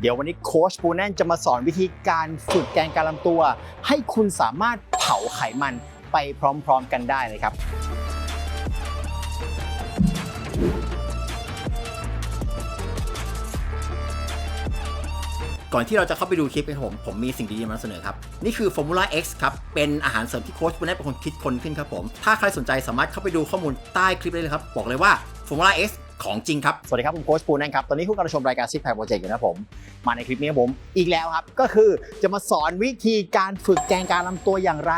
เดี๋ยววันนี้โค้ชปูแนนจะมาสอนวิธีการฝึกแกนการลำตัว ให้คุณสามารถเผาไขมันไปพร้อมๆกันได้เลยครับ ก่อนที่เราจะเข้าไปดูคลิปกันผม ผมมีสิ่งดีๆมาเสนอครับ นี่คือ Formula X ครับ เป็นอาหารเสริมที่โค้ชปุณณเป็นคนคิดคนขึ้นครับผม ถ้าใครสนใจสามารถเข้าไปดูข้อมูลใต้คลิปได้เลยครับ บอกเลยว่า Formula X ของจริงครับ สวัสดีครับ ผมโค้ชปูนั่นครับ ตอนนี้คุณกำลังชมรายการซิกแพคโปรเจกต์อยู่นะผม มาในคลิปนี้ผมอีกแล้วครับ ก็คือจะมาสอนวิธีการฝึกแกงการลำตัวอย่างไร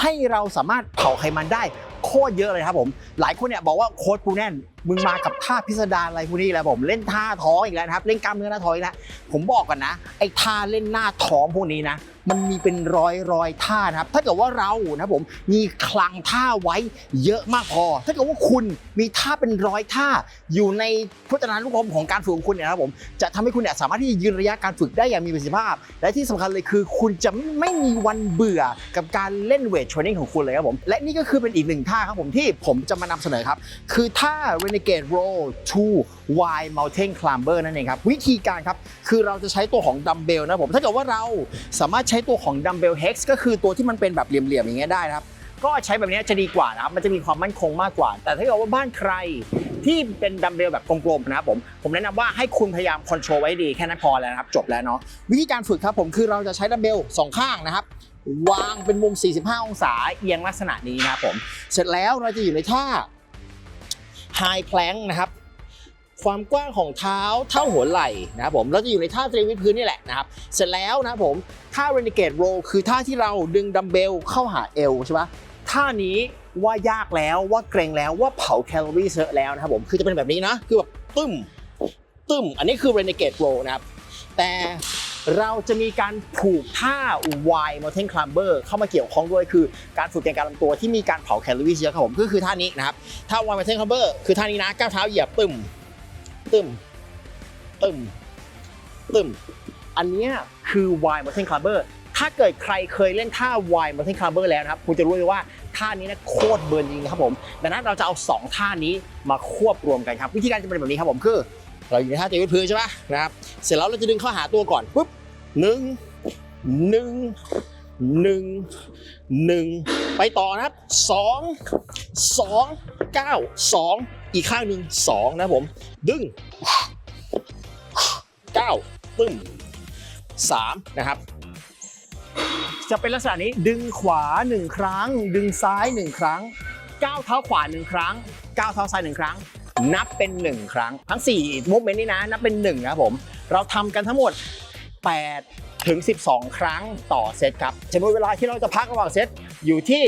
ให้เราสามารถเผาไขมันได้โคตรเยอะเลยครับผม หลายคนเนี่ยบอกว่าโค้ชปูแน่น มึงมากับท่าพิสดารอะไรพวกนี้แหละผมเล่นท่าท้องอีกแล้วนะครับ เล่นกล้ามเนื้อหน้าท้องอีกแล้วผมบอกก่อนนะ ไอ้ท่าเล่นหน้าท้องพวกนี้นะ มันมีเป็นร้อยร้อยท่านะครับ ถ้าเกิดว่าเรานะผมมีคลังท่าไว้เยอะมากพอ ถ้าเกิดว่าคุณมีท่าเป็นร้อยท่า อยู่ในพจนานุกรมของการฝึกของคุณเนี่ยนะครับผมจะทำให้คุณเนี่ยสามารถที่จะยืนระยะการฝึกได้อย่างมีประสิทธิภาพ และที่สำคัญเลยคือ คุณจะไม่มีวันเบื่อกับการเล่นเวทเทรนนิ่งของคุณเลยครับผมและนี่ก็คือเป็นอีกหนึ่งท่าครับผมที่ผมจะมานำเสนอครับคือท่าเวน Renegade Roll to Y Mountain Climber นั่นเองครับ วิธีการครับ คือเราจะใช้ตัวของดัมเบลนะผม ถ้าเกิดว่าเราสามารถใช้ตัวของดัมเบล Hex ก็คือตัวที่มันเป็นแบบเหลี่ยมๆอย่างเงี้ยได้นะครับ ก็ใช้แบบนี้จะดีกว่านะครับ มันจะมีความมั่นคงมากกว่า แต่ถ้าเกิดว่าบ้านใครที่เป็นดัมเบลแบบกลมๆนะครับผมผมแนะนำว่าให้คุณพยายามคอนโทรลไว้ดีแค่นั้นพอแล้วนะครับ จบแล้วเนาะวิธีการฝึกครับผมคือเราจะใช้ดัมเบลสองข้างนะครับ วางเป็นมุม 45 องศาเอียงลักษณะนี้นะครับผม เสร็จแล้วเราจะอยู่ในท่า High Plank นะครับความกว้างของเท้าเท่าหัวไหล่นะครับผมเราจะอยู่ในท่าเตรียมวิดพื้นนี่แหละนะครับ เสร็จแล้วนะผมท่า Renegade Roll คือท่าที่เราดึงดัมเบลเข้าหาเอวใช่ปะท่านี้ว่ายากแล้วว่าเกรงแล้วว่าเผาแคลอรี่เยอะแล้วนะครับผมคือจะเป็นแบบนี้นะ คือแบบตึ้มตึ้มอันนี้คือ Renegade Roll นะครับ แต่ เราจะมีการผูกท่า Y Mountain Climber เข้ามาเกี่ยวข้องด้วยคือการฝึกแกนการลำตัวที่มีการเผาแคลอรี่เยอะครับผมก็คือท่านี้นะครับท่า Y Mountain Climber คือท่านี้นะก้าวเท้าเหยียบตึมตึมตึมตึมอันนี้คือ Y Mountain Climber ถ้าเกิดใครเคยเล่นท่า Y Mountain Climber แล้วนะครับคุณจะรู้เลยว่าท่านี้นะโคตรเบิร์นจริงครับผมดังนั้นเราจะเอา 2 ท่านี้มาควบรวมกันครับ วิธีการจะเป็นแบบนี้ครับผมคือเราอยู่ในท่าเตะพื้นใช่ปะนะครับ เสร็จแล้วเราจะดึงเข้าหาตัวก่อนปุ๊บ หนึ่งหนึ่งหนึ่งหนึ่งไปต่อนะครับสองสองเก้าสองอีกข้างหนึ่งสองนะผม ดึงเก้าปึ้มสามนะครับ จะเป็นลักษณะนี้ดึงขวาหนึ่งครั้ง ดึงซ้ายหนึ่งครั้งก้าวเท้าขวาหนึ่งครั้งก้าวเท้าซ้ายหนึ่งครั้ง นับเป็น1ครั้ง ทั้ง4 movement นี้นะ นับเป็น1นะครับผม เราทำกันทั้งหมด 8 ถึง 12 ครั้งต่อเซตครับจำนวนเวลาที่เราจะพักระหว่างเซตอยู่ที่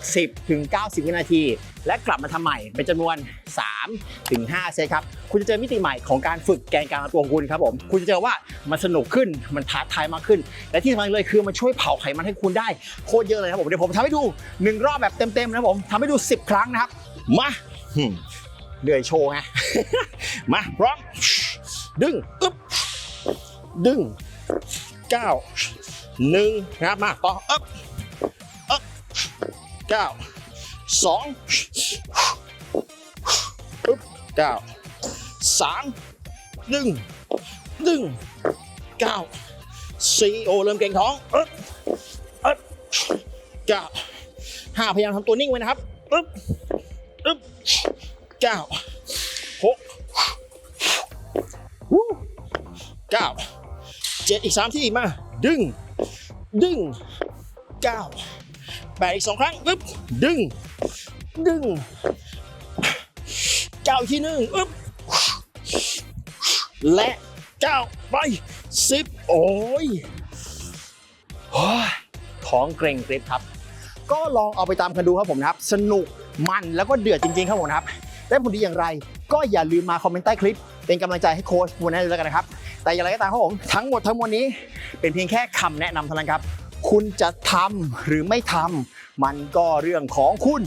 60 ถึง 90 วินาที และกลับมาทำใหม่เป็นจำนวน 3 ถึง 5 เซตครับ คุณจะเจอมิติใหม่ของการฝึกแกนกลางตัวของคุณครับผม คุณจะเจอว่ามันสนุกขึ้น มันท้าทายมากขึ้น และที่สำคัญเลยคือมันช่วยเผาไขมันให้คุณได้โคตรเยอะเลยครับผม เดี๋ยวผมทำให้ดู 1 รอบแบบเต็มๆนะครับผมทำให้ดู 10 ครั้งนะครับ มาเหนื่อยโชว์ไง มาพร้อมดึง อึ๊บ ดึง เก้าหนึ่งนะครับมาต่ออึ๊บอึ๊บเก้าสองอึ๊บเก้าสามดึงดึงเก้าสี่โอเริ่มเก่งท้องอึ๊บอึ๊บเก้าห้าพยายามทำตัวนิ่งไว้นะครับอึ๊บอึ๊บเก้าหกวู้เก้า เจ็ดอีกสามที่มา ดึง ดึงเก้าแปดอีกสองครั้งอึ๊บดึง ดึงเก้าที่หนึ่งอึ๊บและเก้าไปสิบโอ้ยโอ้ท้องเกร็งกริบครับ ก็ลองเอาไปตามกันดูครับผมนะครับ สนุกมันแล้วก็เดือดจริงๆครับผมนะครับได้ผลดีอย่างไร ก็อย่าลืมมาคอมเมนต์ใต้คลิป เป็นกำลังใจให้โค้ชมูนได้เลยแล้วกันนะครับ แต่อย่างไรก็ตามครับผมทั้งหมดทั้งมวลนี้เป็นเพียงแค่คำแนะนำเท่านั้นครับ คุณจะทำหรือไม่ทำมันก็เรื่องของคุณ